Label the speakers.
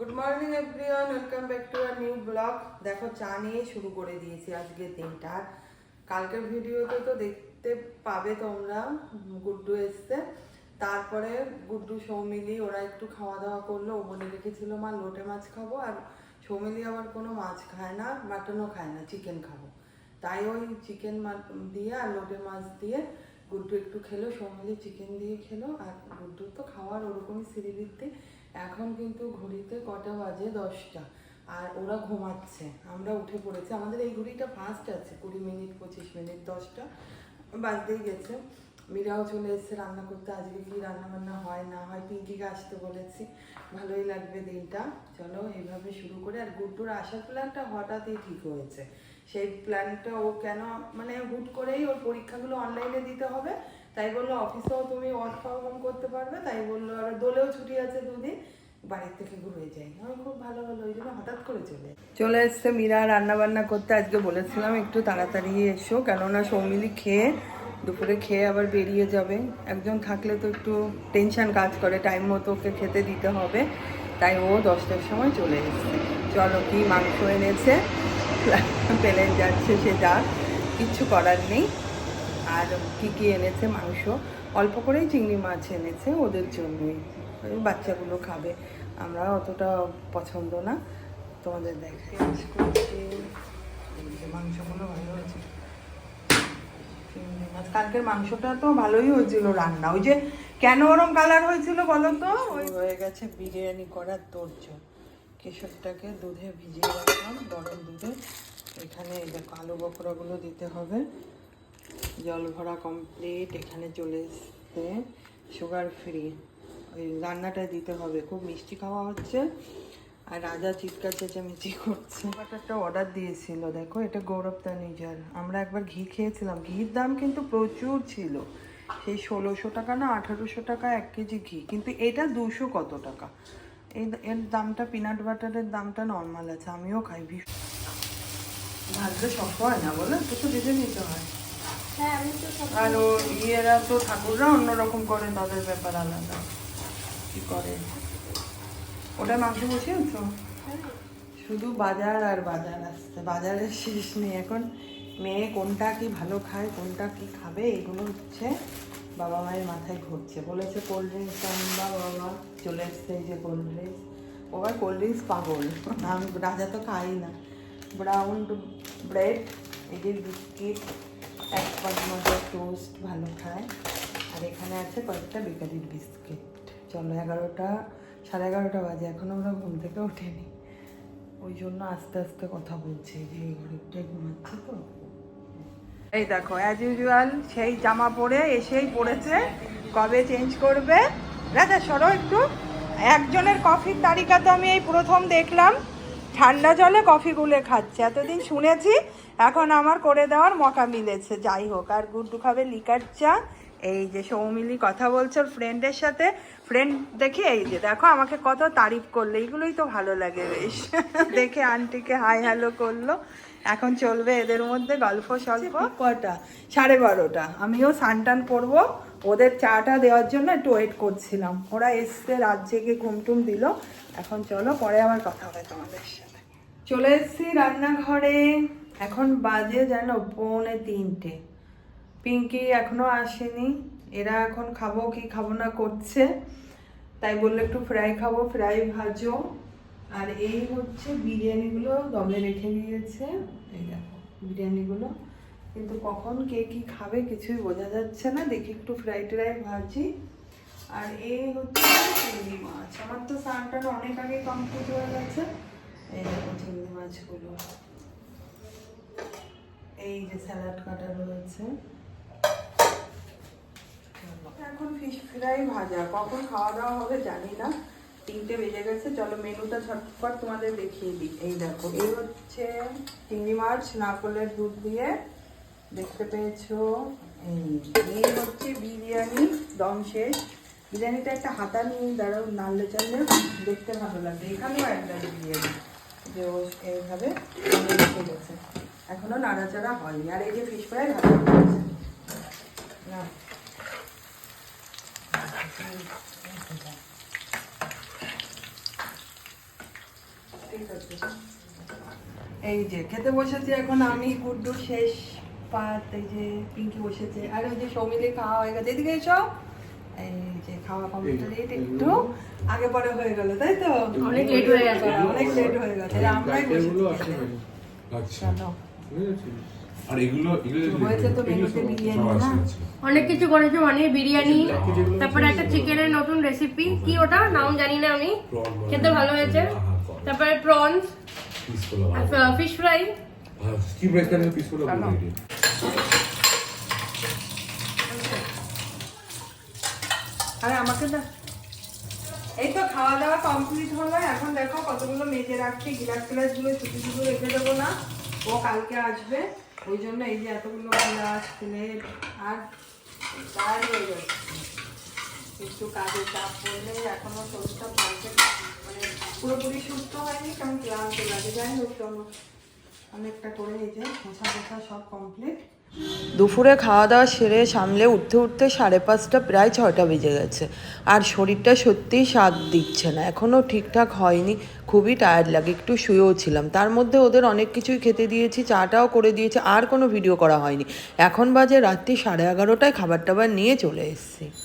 Speaker 1: Good morning everyone welcome back to our new blog দেখো, চা নিয়ে শুরু করে দিয়েছি আজকের দিনটা। কালকের ভিডিওতে তো দেখতে পাবে তোমরা, গুড্ডু এসছে। তারপরে গুড্ডু, সৌমিলি, ওরা একটু খাওয়া দাওয়া করল। ও বলে রেখেছিল, মা, লোটে মাছ খাব আর সৌমিলি আবার কোনো মাছ খায় না, মাটনও খায় না চিকেন খাব। তাই ওই চিকেন দিয়ে আর লোটে মাছ দিয়ে গুড্ডু একটু খেলো সৌমিলি চিকেন দিয়ে খেলো, আর গুড্ডু তো খাওয়ার ওরকমই সিঁড়িবৃত্তি। এখন কিন্তু ঘড়িতে কটা বাজে? দশটা। আর ওরা ঘুমাচ্ছে। আমরা উঠে পড়েছি। আমাদের এই ঘড়িটা ফাস্ট আছে, কুড়ি মিনিট, পঁচিশ মিনিট, দশটা বাজতেই গেছে। মীরাও চলে এসেছে রান্না করতে আজকে কি রান্না বান্না হয় না হয় পিঙ্কিকে আসতে বলেছি। ভালোই লাগবে দিনটা। চলো এইভাবে শুরু করে। আর গুড্ডুর আসার প্ল্যানটা হঠাৎই ঠিক হয়েছে। সেই প্ল্যানটা ও কেন মানে হুট করেই ওর পরীক্ষাগুলো অনলাইনে দিতে হবে। তাই বলল অফিসেও তুমি ওয়ার্ক ফ্রম হোম করতে পারবে। তাই বলল আর দোলেও ছুটি আছে দুদিন, বাড়ির থেকে ঘুরে যাই। আমি খুব ভালো হলো ওই জন্য হঠাৎ করে চলে চলে এসছে মীরা রান্না বান্না করতে। আজকে বলেছিলাম একটু তাড়াতাড়ি এসো, কেননা সৌমিলি খেয়ে দুপুরে খেয়ে আবার বেরিয়ে যাবে। একজন থাকলে তো একটু টেনশন কাজ করে টাইম মতো ওকে খেতে দিতে হবে। তাই ও দশটার সময় চলে এসছে। চলো কি মাংস এনেছে প্লেন যাচ্ছে সে যাক কিচ্ছু করার নেই। আর কী কী এনেছে মাংস? অল্প করেই চিংড়ি মাছ এনেছে ওদের জন্যই। ওই বাচ্চাগুলো খাবে। আমরা অতটা পছন্দ না। তোমাদের দেখে মাংসগুলো ভালো হয়েছে। কালকের মাংসটা তো ভালোই হয়েছিল রান্না। ওই যে কেন ওরম কালার হয়েছিল বলো তো? ওই হয়ে গেছে বিরিয়ানি করার তোর্য কেশরটাকে দুধে ভিজিয়ে রাখলাম, গরম দুধে। এখানে এই দেখো আলু বকরাগুলো দিতে হবে। জল ভরা কমপ্লিট এখানে চলে এসছে সুগার ফ্রি ওই রান্নাটা দিতে হবে। খুব মিষ্টি খাওয়া হচ্ছে। আর রাজা চিৎকার চেঁচামেচি করছে। একটা অর্ডার দিয়েছিল দেখো এটা গৌরব তানিজার আমরা একবার ঘি খেয়েছিলাম। ঘির দাম কিন্তু প্রচুর ছিল। সেই ষোলোশো টাকা না আঠারোশো টাকা এক কেজি ঘি কিন্তু এটা দুশো কত টাকা? এই এর দামটা পিনাট বাটারের দামটা নর্মাল আছে আমিও খাই। ভীষণ ভাজলে শক্ত হয় না বলে? একটু তো ভেজে নিতে হয়।
Speaker 2: হ্যাঁ আমি তো সব
Speaker 1: আর ইয়েরা তো ঠাকুররা অন্যরকম করে তাদের ব্যাপার আলাদা। কি করে? ওটা মাংস বসিয়েছো শুধু বাজার আর বাজার আসছে। বাজারের শেষ নেই। এখন মেয়ে কোনটা কি ভালো খায়, কোনটা কি খাবে, এগুলো হচ্ছে বাবা মায়ের মাথায় ঘুরছে। বলেছে কোল্ড ড্রিঙ্কস আনবা, বাবা। চলে এসছে এই যে কোল্ড ড্রিঙ্কস ও আর কোল্ড ড্রিঙ্কস পাগল। আমি রাজা তো খাই না। ব্রাউন ব্রেড এই যে বিস্কিট, এক পাঁচ মজার টোস্ট ভালো খায়। আর এখানে আছে কয়েকটা বেকারির বিস্কিট। চলো এগারোটা সাড়ে এগারোটা বাজে, এখন আমরা ঘুম থেকে ওঠেনি। ওই জন্য আস্তে আস্তে কথা বলছি, যে এই ঘুমাচ্ছে তো। এই দেখো অ্যাজ ইউজুয়াল সেই জামা পরে এসেই পড়েছে, কবে চেঞ্জ করবে? রাজা সরো একটু। একজনের কফির তালিকা তো আমি এই প্রথম দেখলাম। ঠান্ডা জলে কফি গুলে খাচ্ছে। এতদিন শুনেছি, এখন আমার করে দেওয়ার মকা মিলেছে। যাই হোক, আর গুড্ডু খাবে লিকার চা এই যে সৌমিলি কথা বলছে ফ্রেন্ডের সাথে। ফ্রেন্ড দেখে এই যে, দেখো আমাকে কত তারিফ করল এইগুলোই তো ভালো লাগে বেশ। দেখে আন্টিকে হাই হ্যালো করল। এখন চলবে এদের মধ্যে গল্প স্বল্প। কটা? সাড়ে বারোটা। আমিও সানটান করব। ওদের চাটা দেওয়ার জন্য একটু ওয়েট করছিলাম। ওরা এসছে, রাত জেগে ঘুমটুম দিল। এখন চলো, পরে আবার কথা হবে তোমাদের সাথে। চলে এসছি রান্নাঘরে। এখন বাজে যেন পৌনে তিনটে। পিঙ্কি এখনও আসেনি। এরা এখন খাব কি খাব না করছে। তাই বলল একটু ফ্রাই খাব, ফ্রাই ভাজো। আর এই হচ্ছে বিরিয়ানিগুলো দমে রেখে দিয়েছে। এই দেখো, বিরিয়ানিগুলো। কিন্তু কখন কে কি খাবে কিছুই বোঝা যাচ্ছে না। দেখি একটু ফ্রাই ট্রাই ভাজি। আর এই হচ্ছে চিংড়ি মাছ। আমার তো স্নানটা অনেক আগে কমপ্লিট হয়ে গেছে। এই দেখো চিংড়ি মাছগুলো। এই যে স্যালাড কাটা রয়েছে। এখন ফিশ ফ্রাই ভাজা। কখন খাওয়া দাওয়া হবে জানি না। তিনটে বেজে গেছে। চলো মেনুটা ঝটপট তোমাদের দেখিয়ে দিই। এই দেখো, এই হচ্ছে চিংড়ি মাছ, নারকলের দুধ দিয়ে। দেখতে পেয়েছ? এই হচ্ছে বিরিয়ানি, দম শেষ। বিরিয়ানিটা একটা হাতা নিয়ে দাঁড়াও, নাড়লে চাললে দেখতে ভালো লাগবে। এখানেও একটা বিরিয়ানি। যে ও এইভাবে দমে গেছে। এখনও নাড়াচাড়া হয়নি। আর এই যে ফিশ ফ্রাই ভালো না। এই যে খেতে বসেছি এখন আমি গুড্ডু শেষ পাত এই যে পিঙ্কি বসেছে আর ওই যে সৌমিলি খাওয়া হয়ে গেছে। এদিকে এসো। এই যে খাওয়া কমপ্লিট একটু আগে পরে হয়ে গেল তাই তো?
Speaker 2: অনেক late হয়ে গেছে।
Speaker 1: অনেক লেট হয়ে গেছে। আমরাই বসেছি।
Speaker 3: আচ্ছা
Speaker 1: চলো
Speaker 4: আর এগুলো।
Speaker 2: অনেক কিছু করেছ মানে বিরিয়ানি তারপরে একটা চিকেনের নতুন রেসিপি কি ওটা? নাম জানি না আমি। খেতে ভালো হয়েছে।
Speaker 4: হ্যাঁ, হ্যাঁ।
Speaker 2: তারপরে প্রনস ফিশ ফ্রাই
Speaker 4: হ্যাঁ।
Speaker 1: আরে আমাকে না এই তো খাওয়া দাওয়া কমপ্লিট হলো। এখন দেখো কতগুলো মেজে রাখছি। গিলাস টিলাসগুলো ছুটি ছুটি রেখে দেবো না। ও কালকে আসবে। ওই জন্য এই যে এতগুলো গ্লাস প্লেট আর টায়ার হয়ে যাচ্ছে একটু কাজে চাপ পড়লে এখনও শরীরটা ভালকে মানে পুরোপুরি সুস্থ হয়নি, কেমন ক্লান্ত লাগে। যাই হোক অনেকটা করে এই যে মোছা মোছা সব কমপ্লিট দুপুরে খাওয়া দাওয়া সেরে সামলে উঠতে উঠতে সাড়ে পাঁচটা, প্রায় ছটা বেজে গেছে। আর শরীরটা সত্যিই স্বাদ দিচ্ছে না। এখনও ঠিকঠাক হয়নি। খুবই টায়ার্ড লাগে। একটু শুয়েও ছিলাম। তার মধ্যে ওদের অনেক কিছুই খেতে দিয়েছি, চাটাও করে দিয়েছি, আর কোনো ভিডিও করা হয়নি। এখন বাজে রাত্রি সাড়ে এগারোটায় খাবার টাবার নিয়ে চলে এসেছি।